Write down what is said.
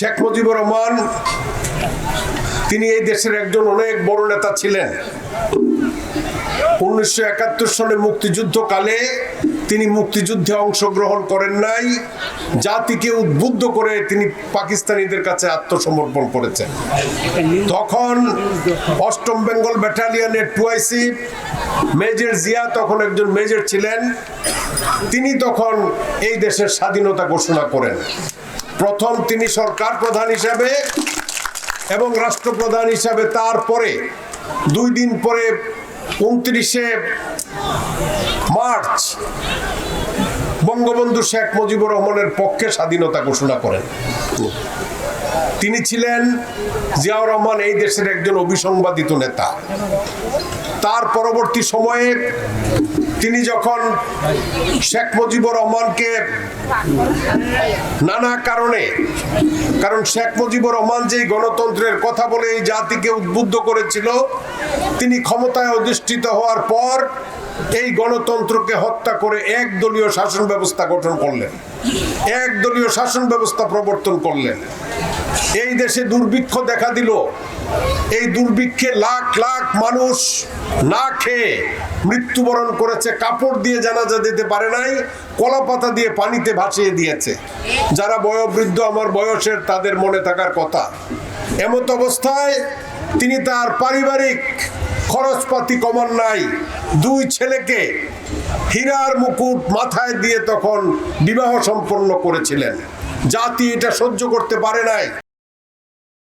শেখ মুজিবুর রহমান, তিনি এই দেশের একজন অনেক বড় নেতা ছিলেন। উনিশশো একাত্তর সালে মুক্তিযুদ্ধকালে তিনি মুক্তিযুদ্ধে অংশগ্রহণ করেন নাই। জাতিকে উদ্বুদ্ধ করে তিনি পাকিস্তানিদের কাছে আত্মসমর্পণ করেছেন। তখন অষ্টম বেঙ্গল ব্যাটালিয়নের টুয়াইসি মেজর জিয়া তখন একজন মেজর ছিলেন। তিনি তখন এই দেশের স্বাধীনতা ঘোষণা করেন। প্রথম তিনি সরকার প্রধান হিসাবে এবং রাষ্ট্রপ্রধান হিসাবে তারপরে দুই দিন পরে উনত্রিশে মার্চ বঙ্গবন্ধু শেখ মুজিবুর রহমানের পক্ষে স্বাধীনতা ঘোষণা করেন। তিনি ছিলেন জিয়াউর রহমান এই দেশের একজন অভিসংবাদিত নেতা। তার পরবর্তী সময়ে তিনি যখন শেখ মুজিবুর রহমানকে নানা কারণে, কারণ শেখ মুজিবুর রহমান যে গণতন্ত্রের কথা বলে এই জাতিকে উদ্বুদ্ধ করেছিল, তিনি ক্ষমতায় অধিষ্ঠিত হওয়ার পর এই গণতন্ত্রকে হত্যা করে একদলীয় শাসন ব্যবস্থা গঠন করলেন। একদলীয় শাসন ব্যবস্থা প্রবর্তন করলেন। এই দেশে দুর্ভিক্ষ দেখা দিল। এই দুর্ভিক্ষে লাখ লাখ মানুষ না খেয়ে মৃত্যুবরণ করেছে, কাপড় দিয়ে জানাজা দিতে পারে নাই কলা পাতা দিয়ে পানিতে ভাসিয়ে দিয়েছে। যারা বয়োবৃদ্ধ, আমার বয়সের, তাদের মনে থাকার কথা। এমত অবস্থায় তিনি তার পারিবারিক খরচপাতি কমান নাই। দুই ছেলেকে হীরার মুকুট মাথায় দিয়ে তখন বিবাহ সম্পন্ন করেছিলেন। জাতি এটা সহ্য করতে পারে নাই।